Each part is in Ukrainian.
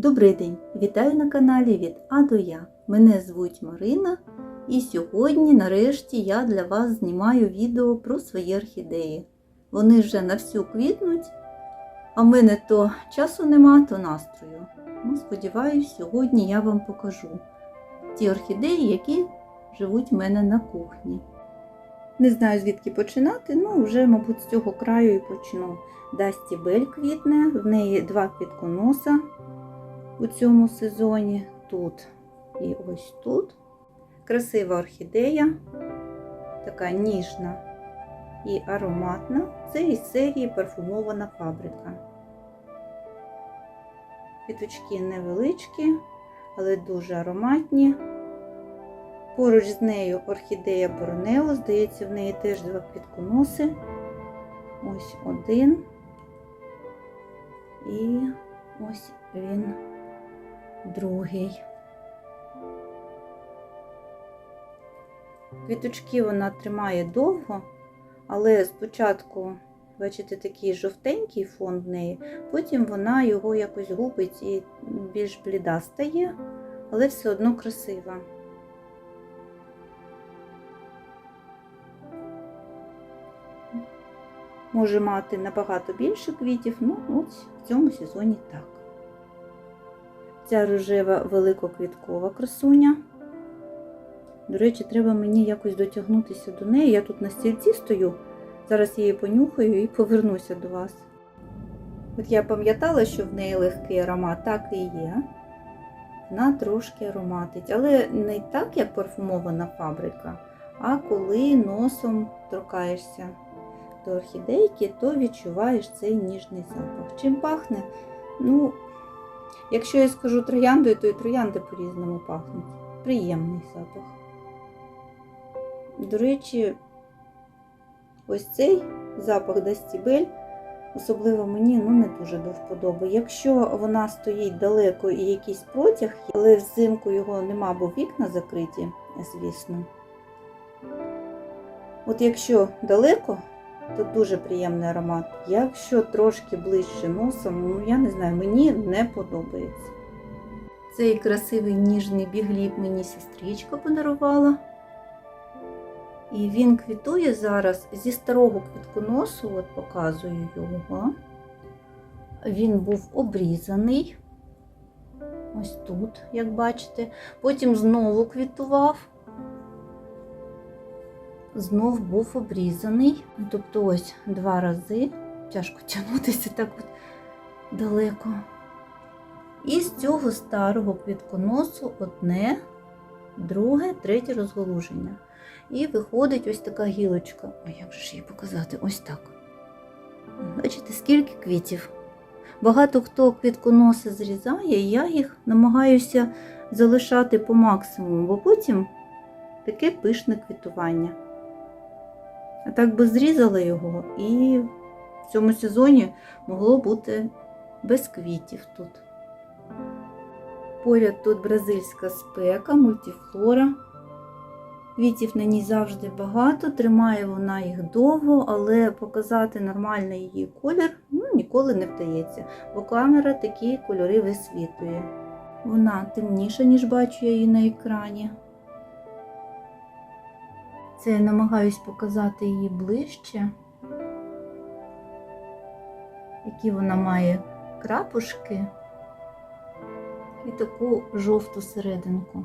Добрий день! Вітаю на каналі від А до Я. Мене звуть Марина, і сьогодні, нарешті, я для вас знімаю відео про свої орхідеї. Вони вже на всю квітнуть, а в мене то часу нема, то настрою. Ну, сподіваюсь, сьогодні я вам покажу ті орхідеї, які живуть в мене на кухні. Не знаю, звідки починати, ну вже, мабуть, з цього краю і почну. Дасті Бель квітне, в неї два квітконоса у цьому сезоні. Тут і ось тут. Красива орхідея, така ніжна і ароматна. Це із серії парфумована фабрика. Квіточки невеличкі, але дуже ароматні. Поруч з нею орхідея Борнео, здається, в неї теж два квітконоси. Ось один. І ось він другий. Квіточки вона тримає довго, але спочатку, бачите, такий жовтенький фон в неї, потім вона його якось губить і більш бліда стає, але все одно красива. Може мати набагато більше квітів, ну от в цьому сезоні так. Ця рожева великоквіткова красуня. До речі, треба мені якось дотягнутися до неї. Я тут на стільці стою. Зараз її понюхаю і повернуся до вас. От я пам'ятала, що в неї легкий аромат, так і є. Вона трошки ароматить, але не так, як парфумована фабрика, а коли носом торкаєшся до орхідейки, то відчуваєш цей ніжний запах. Чим пахне? Ну, якщо я скажу трояндою, то і троянди по-різному пахнуть. Приємний запах. До речі, ось цей запах Дастібель, особливо мені ну, не дуже до вподоби. Якщо вона стоїть далеко і якийсь протяг, але взимку його нема, бо вікна закриті, звісно. От якщо далеко, то дуже приємний аромат. Якщо трошки ближче носом, ну я не знаю, мені не подобається. Цей красивий ніжний бігліб мені сестричка подарувала. І він квітує зараз зі старого квітконосу, от показую його. Він був обрізаний. Ось тут, як бачите. Потім знову квітував. Знов був обрізаний. Тобто ось два рази. Тяжко тягнутися так от далеко. І з цього старого квітконосу одне, друге, третє розголуження. І виходить ось така гілочка. Ой, як же ж її показати? Ось так. Бачите, скільки квітів. Багато хто квітконоси зрізає, я їх намагаюся залишати по максимуму, бо потім таке пишне квітування. А так би зрізали його, і в цьому сезоні могло бути без квітів тут. Поряд тут бразильська спека, мультифлора. Квітів на ній завжди багато, тримає вона їх довго, але показати нормальний її колір ну, ніколи не вдається, бо камера такі кольори висвітлює. Вона темніша, ніж бачу я її на екрані. Це я намагаюсь показати її ближче, які вона має крапушки і таку жовту серединку.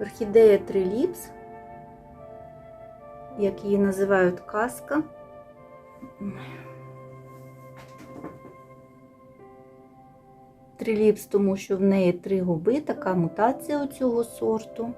Орхідея Триліпс, як її називають казка. Триліпс, тому що в неї три губи, така мутація у цього сорту.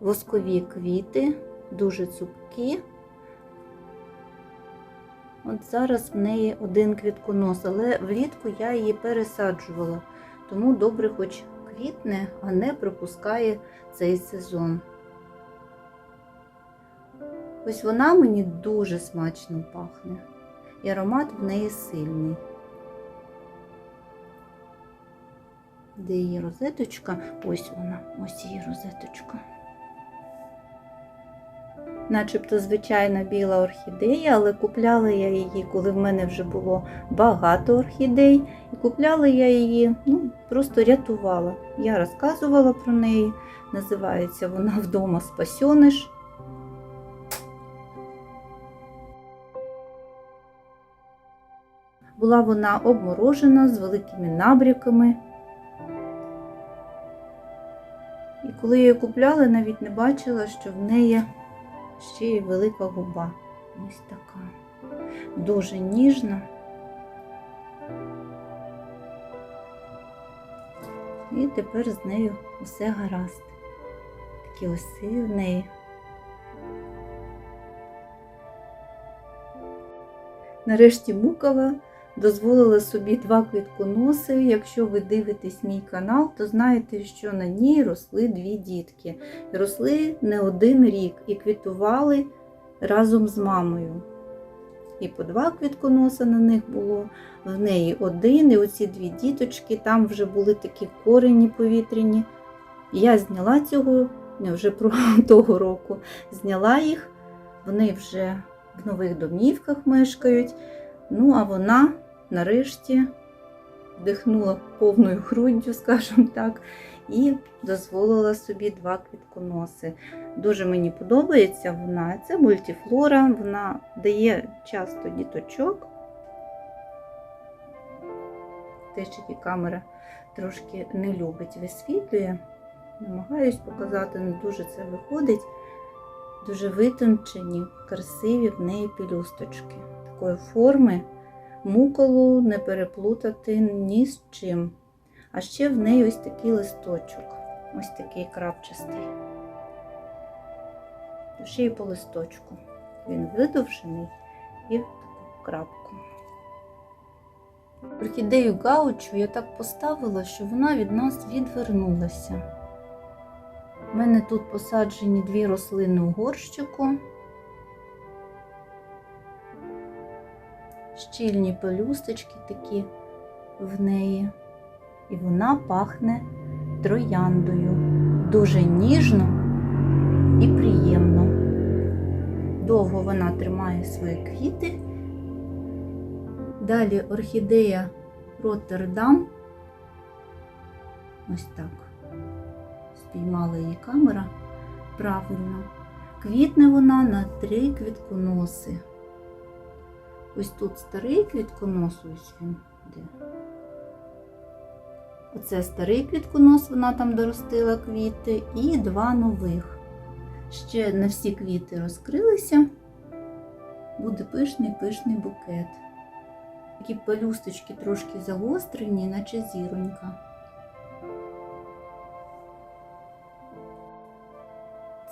Воскові квіти, дуже цупкі. От зараз в неї один квітконос, але влітку я її пересаджувала, тому добре хоч квітне, а не пропускає цей сезон. Ось вона мені дуже смачно пахне, і аромат в неї сильний. Де її розеточка? Ось вона, ось її розеточка. Начебто звичайна біла орхідея, але купляла я її, коли в мене вже було багато орхідей. І купляла я її, ну, просто рятувала. Я розказувала про неї. Називається вона вдома спасьониш. Була вона обморожена з великими набряками. І коли я її купляла, навіть не бачила, що в неї ще й велика губа. Ось така. Дуже ніжна. І тепер з нею усе гаразд. Такі оси в неї. Нарешті мукала, дозволила собі два квітконоси. Якщо ви дивитесь мій канал, то знаєте, що на ній росли дві дітки. Росли не один рік і квітували разом з мамою. І по два квітконоса на них було, в неї один, і оці дві діточки, там вже були такі корені повітряні. Я зняла цього, вже про того року, зняла їх, вони вже в нових домівках мешкають. Ну, а вона нарешті вдихнула повною груддю, скажімо так, і дозволила собі два квітконоси. Дуже мені подобається вона. Це мультифлора, вона дає часто діточок. Те, що ті камера трошки не любить, висвітлює. Намагаюсь показати, не дуже це виходить. Дуже витончені, красиві в неї пелюсточки. Такої форми муколу не переплутати ні з чим. А ще в неї ось такий листочок, ось такий крапчастий. Ще й по листочку. Він видовжений і в таку крапку. Орхідею гаучу я так поставила, що вона від нас відвернулася. У мене тут посаджені дві рослини у горщику. Щільні пелюсточки такі в неї. І вона пахне трояндою. Дуже ніжно і приємно. Довго вона тримає свої квіти. Далі орхідея Роттердам. Ось так. Спіймала її камера правильно. Квітне вона на три квітконоси. Ось тут старий квітконос, ось він де. Оце старий квітконос, вона там доростила квіти, і два нових. Ще не всі квіти розкрилися. Буде пишний пишний букет. Такі пелюсточки трошки загострені, наче зіронька.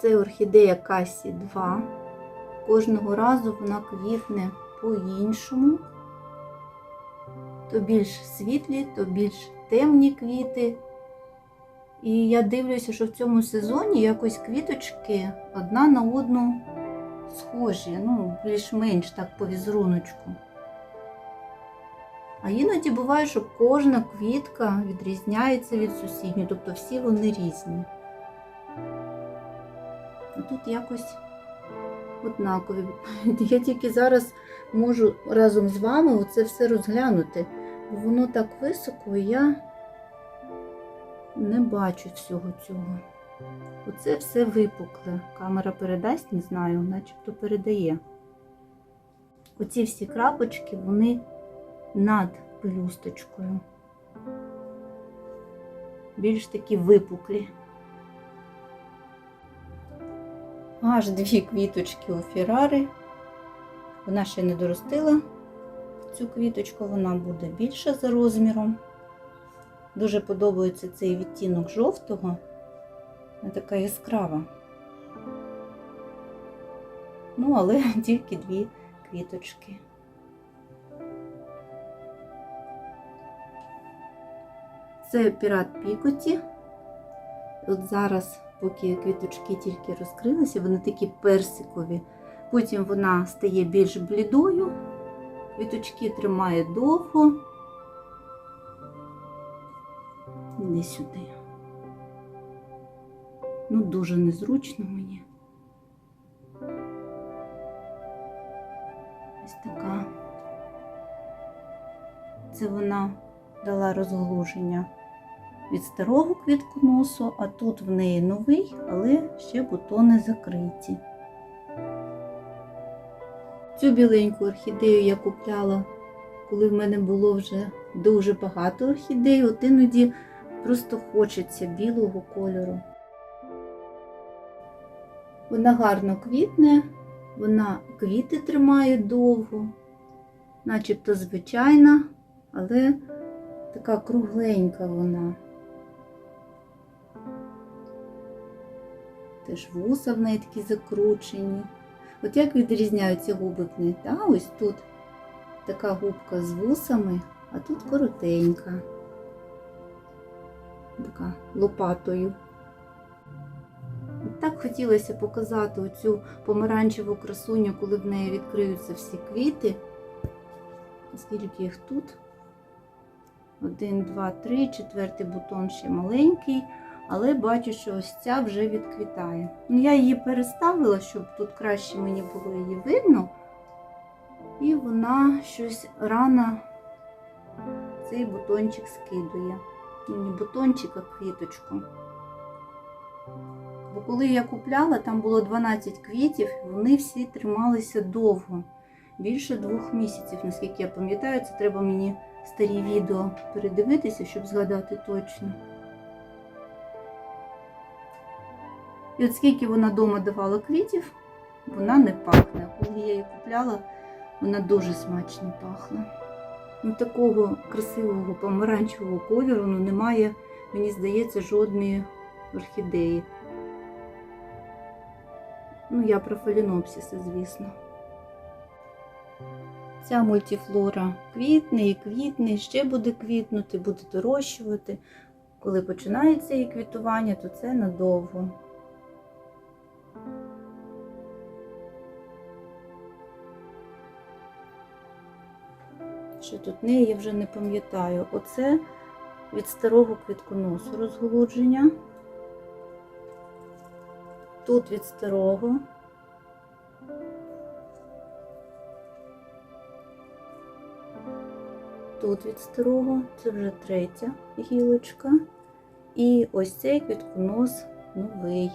Це орхідея Касі 2. Кожного разу вона квітне по-іншому. То більш світлі, то більш темні квіти. І я дивлюся, що в цьому сезоні якось квіточки одна на одну схожі, ну, більш-менш так по візеруночку. А іноді буває, що кожна квітка відрізняється від сусідньої, тобто всі вони різні. Тут якось однакові. Я тільки зараз можу разом з вами оце все розглянути, бо воно так високо, і я не бачу всього цього. Оце все випукле. Камера передасть, не знаю, начебто передає. Оці всі крапочки, вони над пелюсточкою. Більш такі випуклі. Аж дві квіточки у Феррари. Вона ще не доростила цю квіточку, вона буде більша за розміром. Дуже подобається цей відтінок жовтого. Вона така яскрава. Ну, але тільки дві квіточки. Це пірат Пікоті. От зараз, поки квіточки тільки розкрилися, вони такі персикові. Потім вона стає більш блідою, квіточки тримає довго. Не сюди. Ну, дуже незручно мені. Ось така. Це вона дала розголуження від старого квітконосу, а тут в неї новий, але ще бутони закриті. Цю біленьку орхідею я купляла, коли в мене було вже дуже багато орхідей, от іноді просто хочеться білого кольору. Вона гарно квітне, вона квіти тримає довго, начебто звичайна, але така кругленька вона. Теж вуса в неї такі закручені. От як відрізняються губики? Та ось тут така губка з вусами, а тут коротенька. Така лопатою. От Так хотілося показати оцю помаранчеву красуню, коли в неї відкриються всі квіти. Скільки їх тут? Один, два, три, четвертий бутон ще маленький, але бачу, що ось ця вже відквітає. Ну, я її переставила, щоб тут краще мені було її видно. І вона щось рано цей бутончик скидує. Ну, не бутончик, а квіточку. Бо коли я купляла, там було 12 квітів, вони всі трималися довго, більше двох місяців, наскільки я пам'ятаю, це треба мені старі відео передивитися, щоб згадати точно. І от скільки вона вдома давала квітів, вона не пахне. Коли я її купляла, вона дуже смачно пахла. Ну, такого красивого помаранчевого кольору ну, немає, мені здається, жодної орхідеї. Ну, я про фалінопсиси, звісно. Ця мультифлора квітне і квітне, і ще буде квітнути, буде дорощувати. Коли починається її квітування, то це надовго. Що тут неї я вже не пам'ятаю. Оце від старого квітконосу розголудження. Тут від старого. Тут від старого, це вже третя гілочка. І ось цей квітконос новий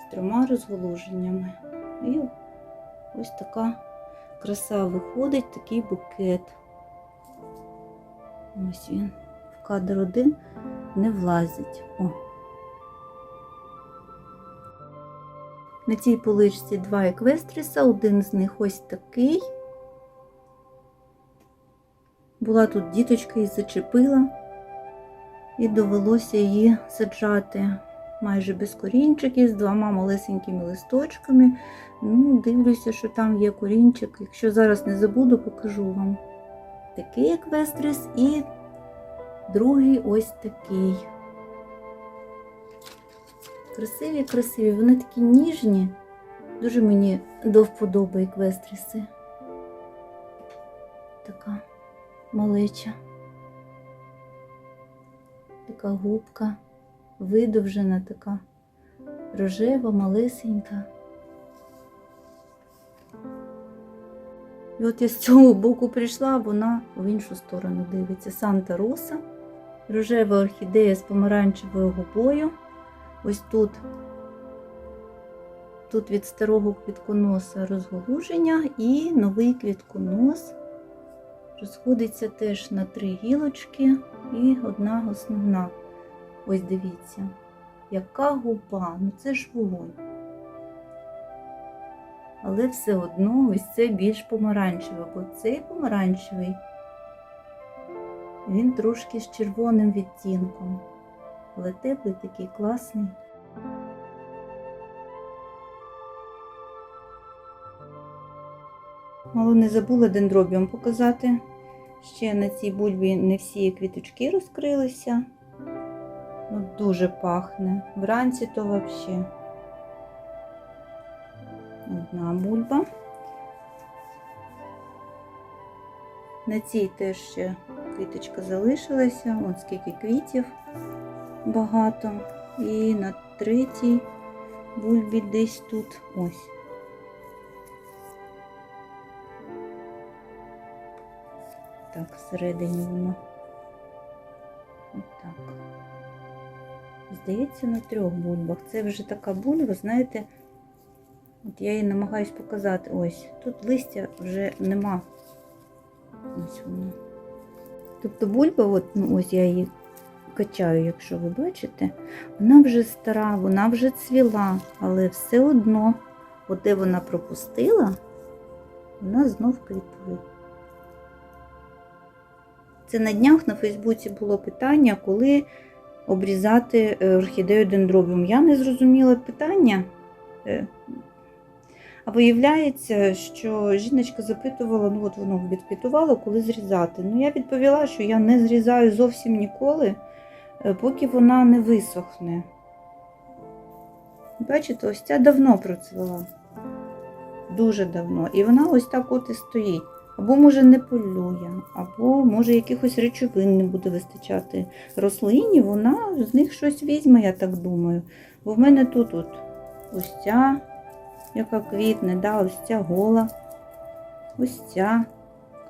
з трьома розголуженнями. І ось така краса виходить, такий букет. Ось він. В кадр один не влазить. О. На цій поличці два еквестріса, один з них ось такий. Була тут діточка і зачепила, і довелося її саджати майже без корінчиків, з двома малесенькими листочками. Ну, дивлюся, що там є корінчик. Якщо зараз не забуду, покажу вам. Такий еквестріс і другий ось такий. Красиві, красиві, вони такі ніжні. Дуже мені до вподоби еквестріси. Така малеча. Така губка, видовжена така, рожева, малесенька. І от я з цього боку прийшла, вона в іншу сторону дивиться. Санта Роса, рожева орхідея з помаранчевою губою. Ось тут, тут від старого квітконоса розголуження і новий квітконос розходиться теж на три гілочки і одна основна. Ось дивіться, яка губа, ну це ж вогонь. Але все одно ось це більш помаранчеве, бо цей помаранчевий, він трошки з червоним відтінком. Але теплий такий класний. Мало не забула дендробіум показати. Ще на цій бульбі не всі квіточки розкрилися. Ну, дуже пахне. Вранці то взагалі. Одна бульба. На цій теж ще квіточка залишилася. От скільки квітів багато. І на третій бульбі десь тут ось. так всередині воно. Отак. Здається, на трьох бульбах. Це вже така бульба, знаєте, от я її намагаюсь показати. Ось, тут листя вже нема. Ось воно. Тобто бульба, от, ну ось я її качаю, якщо ви бачите, вона вже стара, вона вже цвіла, але все одно, от де вона пропустила, вона знов квітує. Це на днях на Фейсбуці було питання, коли обрізати е, орхідею дендробіум. Я не зрозуміла питання. Е, А виявляється, що жіночка запитувала, ну от воно відквітувало, коли зрізати. Ну, я відповіла, що я не зрізаю зовсім ніколи, е, поки вона не висохне. Бачите, ось ця давно процвіла. Дуже давно. І вона ось так от і стоїть. Або, може, не полює, або, може, якихось речовин не буде вистачати рослині, вона з них щось візьме, я так думаю. Бо в мене тут от ось ця, яка квітне, да, ось ця гола, ось ця,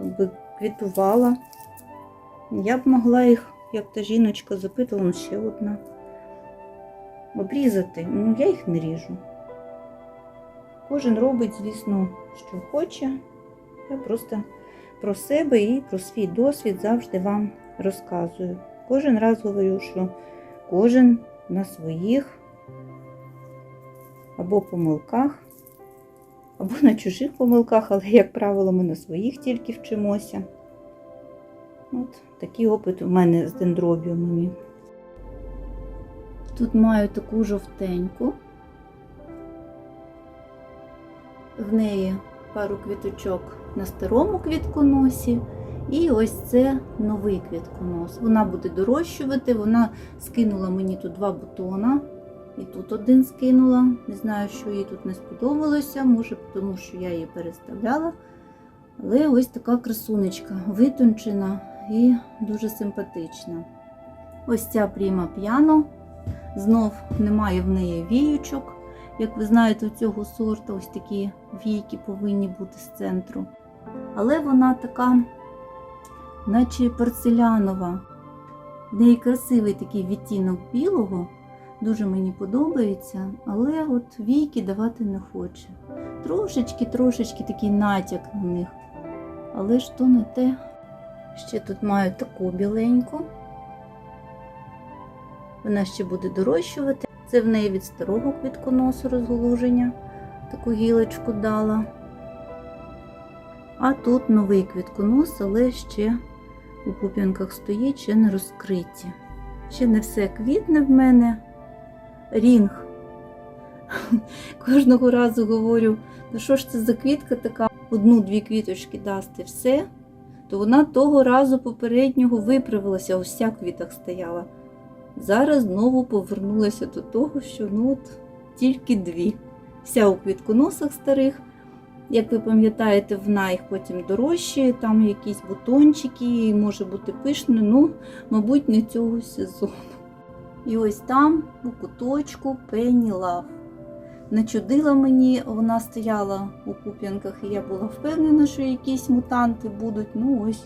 якби квітувала. Я б могла їх, як та жіночка запитувала, ще одна. Обрізати, ну я їх не ріжу. Кожен робить, звісно, що хоче. Я просто про себе і про свій досвід завжди вам розказую. Кожен раз говорю, що кожен на своїх або помилках, або на чужих помилках, але, як правило, ми на своїх тільки вчимося. От такий опит у мене з дендробіумами. Тут маю таку жовтеньку. В неї пару квіточок на старому квітконосі. І ось це новий квітконос. Вона буде дорощувати. Вона скинула мені тут два бутона. І тут один скинула. Не знаю, що їй тут не сподобалося, може, тому що я її переставляла. Але ось така красунечка, витончена і дуже симпатична. Ось ця пріма п'яно. Знов немає в неї віючок. Як ви знаєте, у цього сорта ось такі війки повинні бути з центру. Але вона така, наче порцелянова. В неї красивий такий відтінок білого, дуже мені подобається, але от війки давати не хоче. Трошечки-трошечки такий натяк на них. Але ж то не те. Ще тут маю таку біленьку. Вона ще буде дорощувати. Це в неї від старого квітконосу розголуження. Таку гілочку дала. А тут новий квітконос, але ще у пуп'янках стоїть, ще не розкриті. Ще не все квітне в мене. Рінг. Кожного разу говорю, ну що ж це за квітка така, одну-дві квіточки дасти все, то вона того разу попереднього виправилася, ось ця квіток стояла. Зараз знову повернулася до того, що ну от тільки дві. Вся у квітконосах старих. Як ви пам'ятаєте, вона їх потім дорожчає, там якісь бутончики, може бути пишне, ну, мабуть, не цього сезону. І ось там, у куточку, Penny Love. Начудила мені, вона стояла у куп'янках, і я була впевнена, що якісь мутанти будуть. Ну ось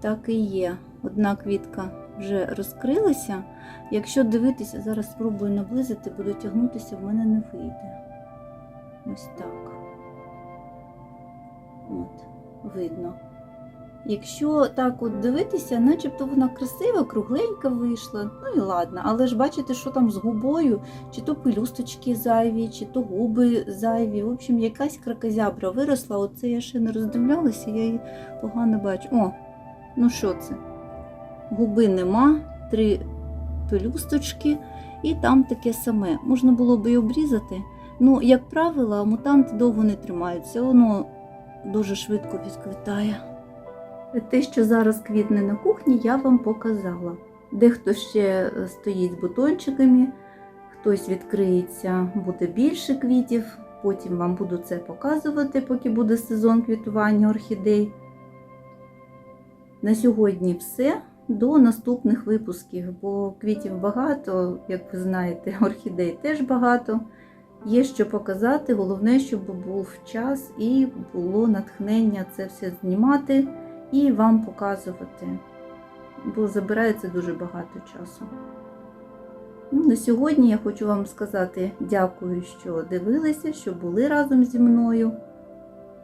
так і є. Одна квітка вже розкрилася. Якщо дивитися, зараз спробую наблизити, буду тягнутися, в мене не вийде. Ось так. От, видно. Якщо так от дивитися, начебто вона красива, кругленька вийшла, ну і ладно, але ж бачите, що там з губою, чи то пелюсточки зайві, чи то губи зайві. В общем, якась кракозябра виросла, оце я ще не роздивлялася, я її погано бачу. О, ну що це? Губи нема, три пелюсточки, і там таке саме. Можна було би і обрізати. Ну, як правило, мутанти довго не тримаються, воно дуже швидко відквітає. Те, що зараз квітне на кухні, я вам показала. Дехто ще стоїть з бутончиками, хтось відкриється, буде більше квітів. Потім вам буду це показувати, поки буде сезон квітування орхідей. На сьогодні все. До наступних випусків, бо квітів багато, як ви знаєте, орхідей теж багато. Є що показати, головне, щоб був час і було натхнення це все знімати і вам показувати, бо забирає це дуже багато часу. Ну, на сьогодні я хочу вам сказати дякую, що дивилися, що були разом зі мною.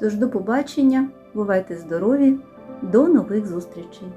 Тож до побачення, бувайте здорові, до нових зустрічей!